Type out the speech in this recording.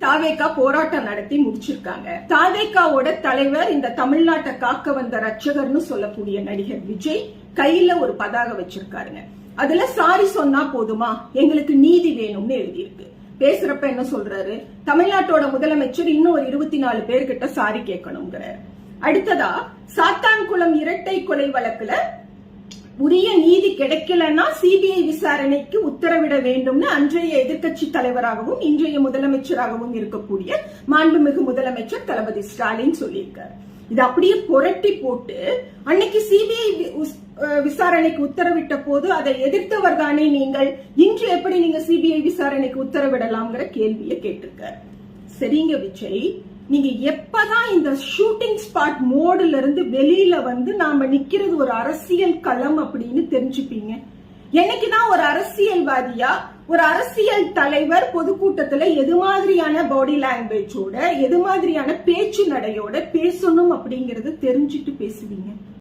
தாவேகா போராட்டம் நடத்தி முடிச்சிருக்காங்க. தாவேகாவோட தலைவர் இந்த தமிழ்நாட்டை காக்க வந்த ரட்சகர்னு சொல்லக்கூடிய நடிகர் விஜய் கையில ஒரு பதாக வச்சிருக்காருங்க. அதுல சாரி சொன்னா போதுமா? எங்களுக்கு நீதி வேணும்னு எழுதியிருக்கு. பேசுறப்ப என்ன சொல்றாரு? தமிழ்நாட்டோட முதலமைச்சர் இன்னும் ஒரு இருபத்தி நாலு பேர்கிட்ட சாரி கேட்கணுங்கிறார். அடுத்ததா சாத்தான்குளம் இரட்டை கொலை வழக்குல உரிய நீதி கிடைக்கலன்னா சிபிஐ விசாரணைக்கு உத்தரவிட வேண்டும்னு அன்றைய எதிர்க்கட்சி தலைவராகவும் இன்றைய முதலமைச்சராகவும் இருக்கக்கூடிய மாண்புமிகு முதலமைச்சர் தளபதி ஸ்டாலின் சொல்லியிருக்காரு. இது அப்படியே புரட்டி போட்டு அன்னைக்கு சிபிஐ விசாரணைக்கு உத்தரவிட்ட போது அதை எதிர்த்தவர் தானே நீங்கள்? இன்று எப்படி நீங்க சிபிஐ விசாரணைக்கு உத்தரவிடலாம்ங்கிற கேள்வியை கேட்டிருக்காரு. சரிங்க விஜய். நீங்க எப்பதான் இந்த ஷூட்டிங் ஸ்பாட் மோடுல இருந்து வெளியில வந்து நாம நிக்கிறது ஒரு அரசியல் களம் அப்படின்னு தெரிஞ்சுப்பீங்க. என்னைக்குதான் ஒரு அரசியல்வாதியா ஒரு அரசியல் தலைவர் பொதுக்கூட்டத்துல எது மாதிரியான பாடி லாங்குவேஜோட எது மாதிரியான பேச்சு நடையோட பேசணும் அப்படிங்கறத தெரிஞ்சுட்டு பேசுவீங்க.